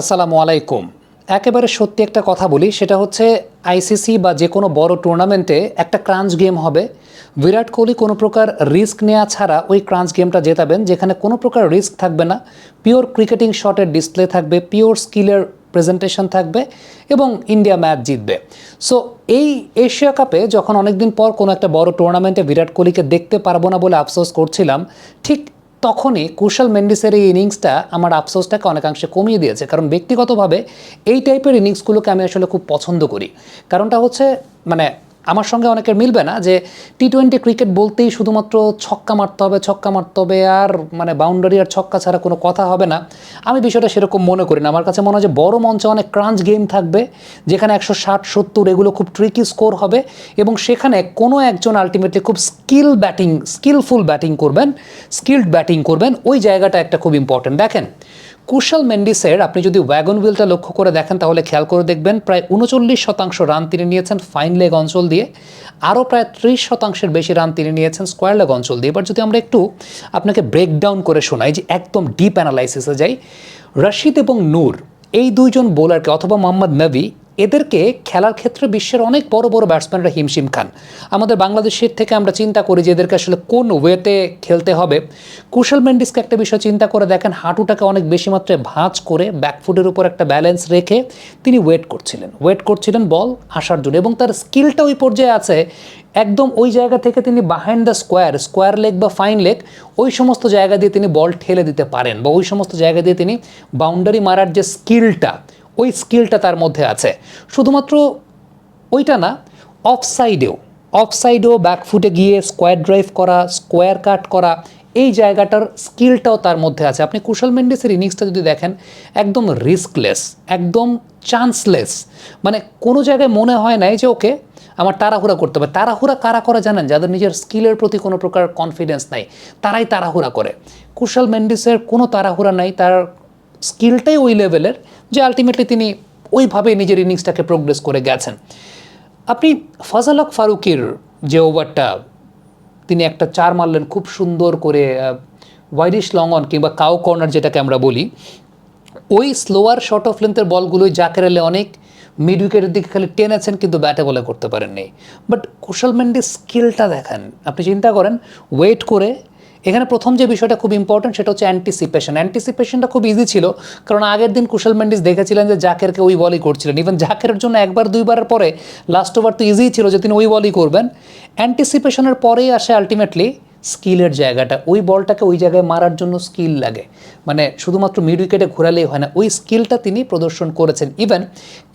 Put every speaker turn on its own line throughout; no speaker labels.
আসসালামু আলাইকুম। একেবারে সত্যি একটা কথা বলি, সেটা হচ্ছে আইসিসি বা যে কোনো বড় টুর্নামেন্টে একটা ক্রাঞ্চ গেম হবে। বিরাট কোহলি কোনো প্রকার রিস্ক নেওয়া ছাড়া ওই ক্রাঞ্চ গেমটা জেতাবেন, যেখানে কোনো প্রকার রিস্ক থাকবে না। পিওর ক্রিকেটিং শটের ডিসপ্লে থাকবে পিওর স্কিলের প্রেজেন্টেশন থাকবে এবং ইন্ডিয়া ম্যাচ জিতবে। সো এই এশিয়া কাপে যখন অনেকদিন পর কোনো একটা বড় টুর্নামেন্টে বিরাট কোহলিকে দেখতে পারব না বলে আফসোস করছিলাম, ঠিক তখনই কুশল মেন্ডিসের এই ইনিংসটা আমার আফসোসটাকে অনেকাংশে কমিয়ে দিয়েছে। কারণ ব্যক্তিগতভাবে এই টাইপের ইনিংসগুলোকে আমি আসলে খুব পছন্দ করি। কারণটা হচ্ছে মানে আমার সঙ্গে অনেকের মিলবে না যে টি টোয়েন্টি ক্রিকেট বলতেই শুধুমাত্র ছক্কা মারতে হবে, ছক্কা মারতে হবে আর মানে বাউন্ডারি আর ছক্কা ছাড়া কোনো কথা হবে না। আমি বিষয়টা সেরকম মনে করি না। আমার কাছে মনে হয় যে বড় মঞ্চে অনেক ক্রাঞ্চ গেম থাকবে, যেখানে একশো ষাট, সত্তর এগুলো খুব ট্রিকি স্কোর হবে এবং সেখানে কোনো একজন আলটিমেটলি খুব স্কিল ব্যাটিং স্কিলফুল ব্যাটিং করবেন স্কিল্ড ব্যাটিং করবেন, ওই জায়গাটা একটা খুব ইম্পর্টেন্ট দেখেন কুশল মেন্ডিসের আপনি যদি ওয়াগন হুইলটা লক্ষ্য করে দেখেন, তাহলে খেয়াল করে দেখবেন প্রায় উনচল্লিশ শতাংশ রান তিনি নিয়েছেন ফাইন লেগ অঞ্চল দিয়ে। আরও প্রায় ত্রিশ শতাংশের বেশি রান তিনি নিয়েছেন স্কোয়ার লেগ অঞ্চল দিয়ে। এবার যদি আমরা একটু আপনাকে ব্রেকডাউন করে শোনাই, যে একদম ডিপ অ্যানালাইসিসে যাই, রশিদ এবং নূর, এই দুইজন বোলারকে অথবা মোহাম্মদ নবী এদেরকে খেলার ক্ষেত্রে বিশ্বের অনেক বড় বড় ব্যাটসম্যানরা হিমশিম খান। আমাদের বাংলাদেশের থেকে আমরা চিন্তা করি যে এদেরকে আসলে কোন ওয়েতে খেলতে হবে। কুশল মেন্ডিসকে একটা বিষয় চিন্তা করে দেখেন, হাঁটুটাকে অনেক বেশি মাত্রায় ভাঁজ করে ব্যাকফুটের উপর একটা ব্যালেন্স রেখে তিনি ওয়েট করছিলেন। ওয়েট করছিলেন বল আসার জন্য এবং তার স্কিলটা ওই পর্যায়ে আছে। একদম ওই জায়গা থেকে তিনি behind the square square leg বা ফাইন লেগ ওই সমস্ত জায়গা দিয়ে তিনি বল ঠেলে দিতে পারেন বা ওই সমস্ত জায়গা দিয়ে তিনি বাউন্ডারি মারার যে স্কিলটা ওই স্কিলটা তার মধ্যে আছে। শুধুমাত্র ওইটা না অফ সাইডেও অফ সাইডেও ব্যাকফুটে গিয়ে স্কোয়ার ড্রাইভ করা স্কোয়ার কাট করা, এই জায়গাটার স্কিলটাও তার মধ্যে আছে। আপনি কুশল মেন্ডিসের ইনিংসটা যদি দেখেন, একদম রিস্কলেস একদম চান্সলেস মানে কোনো জায়গায় মনে হয় নাই যে, ওকে, আমার তাড়াহুড়া করতে হবে। তাড়াহুড়া কারা করে জানেন? যাদের নিজের স্কিলের প্রতি কোনো প্রকার কনফিডেন্স নাই, তারাই তাড়াহুড়া করে। কুশল মেন্ডিসের কোনো তাড়াহুড়া নাই, তার স্কিলটাই ওই লেভেলের যে আলটিমেটলি তিনি ওইভাবে নিজের ইনিংসটাকে প্রোগ্রেস করে গেছেন। আপনি ফজল হক ফারুকির যে ওভারটা তিনি একটা চার মারলেন খুব সুন্দর করে ওয়াইডিশ লং অন কিংবা কাউ কর্নার যেটাকে আমরা বলি, ওই স্লোয়ার শর্ট অফ লেন্থের বলগুলোই জাকের এলে অনেক মিড উইকেটের দিকে খালি টেনেছেন কিন্তু ব্যাটে বলে করতে পারেননি। বাট কুশল মেন্ডির স্কিলটা দেখেন, আপনি চিন্তা করেন ওয়েট করে এখানে প্রথম যে বিষয়টা খুব ইম্পর্টেন্ট সেটা হচ্ছে অ্যান্টিসিপেশন অ্যান্টিসিপেশনটা খুব ইজি ছিল, কারণ আগের দিন কুশল মেন্ডিস দেখেছিলেন যে জাকেরকে ওই বলই করছিলেন। ইভেন জাকের জন্য একবার, দুইবারের পরে লাস্ট ওভার তো ইজিই ছিল যে তিনি ওই বলই করবেন। অ্যান্টিসিপেশনের পরেই আসে আলটিমেটলি স্কিলের জায়গাটা, ওই বলটাকে ওই জায়গায় মারার জন্য স্কিল লাগে। মানে শুধুমাত্র মিড উইকেটে ঘোরালেই হয় না, ওই স্কিলটা তিনি প্রদর্শন করেছেন। ইভেন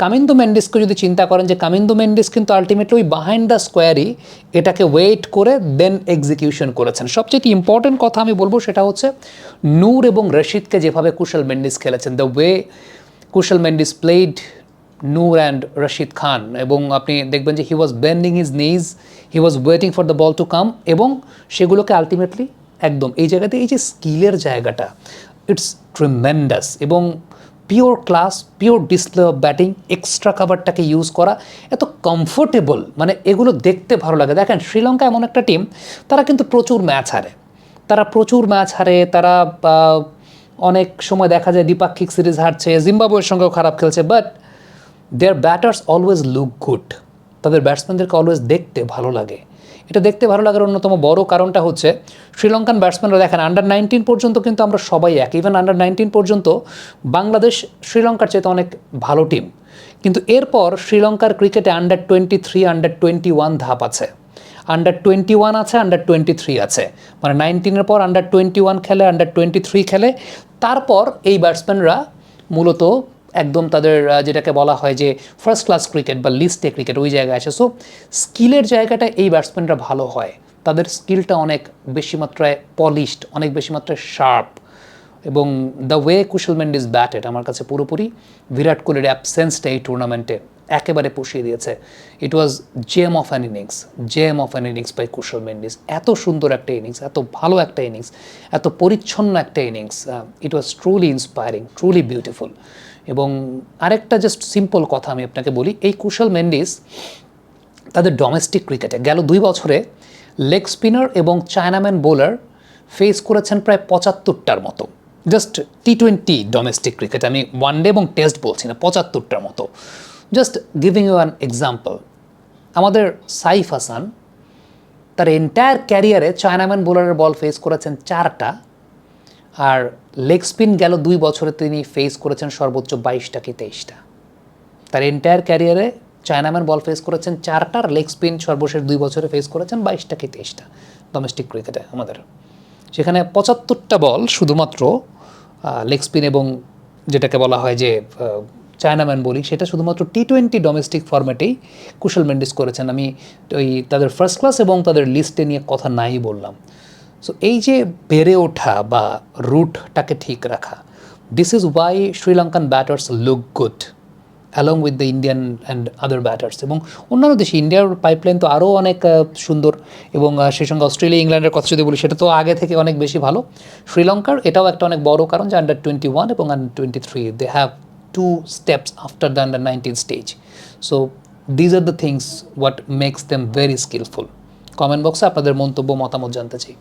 কামিন্দু মেন্ডিসকে যদি চিন্তা করেন যে কামিন্দু মেন্ডিস কিন্তু আলটিমেটলি ওই বাহাইন্ড দ্য স্কোয়ারই এটাকে ওয়েট করে দেন এক্সিকিউশন করেছেন। সবচেয়ে ইম্পর্টেন্ট কথা আমি বলব সেটা হচ্ছে নূর এবং রশিদকে যেভাবে কুশল মেন্ডিস খেলেছেন the way Kushal Mendis played Noor and Rashid Khan এবং আপনি দেখবেন যে he was bending his knees he was waiting for the ball to come এবং সেগুলোকে আলটিমেটলি একদম এই জায়গাতে এই যে স্কিলের জায়গাটা ইটস ট্রিমেন্ডাস এবং pure class pure display of batting extra কাভারটাকে use করা এত কমফোর্টেবল মানে এগুলো দেখতে ভালো লাগে দেখেন শ্রীলঙ্কা এমন একটা টিম তারা কিন্তু প্রচুর ম্যাচ হারে তারা প্রচুর ম্যাচ হারে তারা অনেক সময় দেখা যায় দ্বিপাক্ষিক সিরিজ হারছে জিম্বাবুয়ের সঙ্গেও খারাপ খেলছে but their batters always look good তাদের ব্যাটসম্যানদেরকে অলওয়েজ দেখতে ভালো লাগে। এটা দেখতে ভালো লাগার অন্যতম বড় কারণটা হচ্ছে, শ্রীলঙ্কান ব্যাটসম্যানরা দেখেন আন্ডার নাইনটিন পর্যন্ত কিন্তু আমরা সবাই এক। ইভেন আন্ডার নাইনটিন পর্যন্ত বাংলাদেশ শ্রীলঙ্কার চেয়ে অনেক ভালো টিম কিন্তু এরপর শ্রীলঙ্কার ক্রিকেটে under twenty three under twenty one ধাপ আছে। আন্ডার টোয়েন্টি ওয়ান আছে আন্ডার টোয়েন্টি থ্রি আছে। মানে নাইনটিনের পর আন্ডার টোয়েন্টি ওয়ান খেলে আন্ডার টোয়েন্টি থ্রি খেলে, তারপর এই ব্যাটসম্যানরা মূলত একদম তাদের যেটাকে বলা হয় যে ফার্স্ট ক্লাস ক্রিকেট বা লিস্টে ক্রিকেট ওই জায়গায় আছে সো স্কিলের জায়গাটা এই ব্যাটসম্যানরা ভালো হয়। তাদের স্কিলটা অনেক বেশি মাত্রায় পলিশড অনেক বেশি মাত্রায় শার্প এবং the way Kushal is batted আমার কাছে পুরোপুরি, বিরাট কোহলির অ্যাবসেন্সটা এই টুর্নামেন্টে একেবারে পুষিয়ে দিয়েছে। It was gem of an innings gem of an innings by Kushal Mendis এত সুন্দর একটা ইনিংস এত ভালো একটা ইনিংস এত পরিচ্ছন্ন একটা innings it was truly inspiring truly beautiful এবং আরেকটা জাস্ট সিম্পল কথা আমি আপনাকে বলি, এই কুশল মেন্ডিস তাদের ডোমেস্টিক ক্রিকেটে গেল দুই বছরে লেগ স্পিনার এবং চায়নাম্যান বোলার ফেস করেছেন প্রায় পঁচাত্তরটার মতো। Just T twenty domestic cricket আমি ওয়ান ডে এবং টেস্ট বলছি না, পঁচাত্তরটার মতো। Just giving you an example আমাদের সাইফ হাসান, তার এন্টায়ার ক্যারিয়ারে চায়নাম্যান বোলারের বল ফেস করেছেন চারটা, আর লেগ স্পিন গেল দুই বছরে তিনি ফেস করেছেন সর্বোচ্চ বাইশটা কি তেইশটা। তার এন্টায়ার ক্যারিয়ারে চায়নাম্যান বল ফেস করেছেন চারটা, আর লেগ স্পিন সর্বশেষ দুই বছরে ফেস করেছেন বাইশটা কি তেইশটা ডোমেস্টিক ক্রিকেটে আমাদের। সেখানে পঁচাত্তরটা বল শুধুমাত্র লেগ স্পিন এবং যেটাকে বলা হয় যে চায়নাম্যান বলি, সেটা শুধুমাত্র টি টোয়েন্টি ডোমেস্টিক ফর্ম্যাটেই কুশল মেন্ডিস করেছেন। আমি ওই তাদের ফার্স্ট ক্লাস এবং তাদের লিস্টে নিয়ে কথা নাই বললাম। সো এই যে বেড়ে ওঠা বা রুটটাকে ঠিক রাখা this is why Sri Lankan batters look good along with the Indian and other batters এবং অন্যান্য দেশে ইন্ডিয়ার পাইপলাইন তো আরও অনেক সুন্দর এবং সেই সঙ্গে অস্ট্রেলিয়া ইংল্যান্ডের কথা যদি বলি, সেটা তো আগে থেকে অনেক বেশি ভালো। শ্রীলঙ্কার এটাও একটা অনেক বড় কারণ যে আন্ডার টোয়েন্টি ওয়ান এবং under twenty three they have two steps after the under nineteen stage so these are the things what makes them very skilful comment বক্সে আপনাদের মন্তব্য, মতামত জানতে চাই।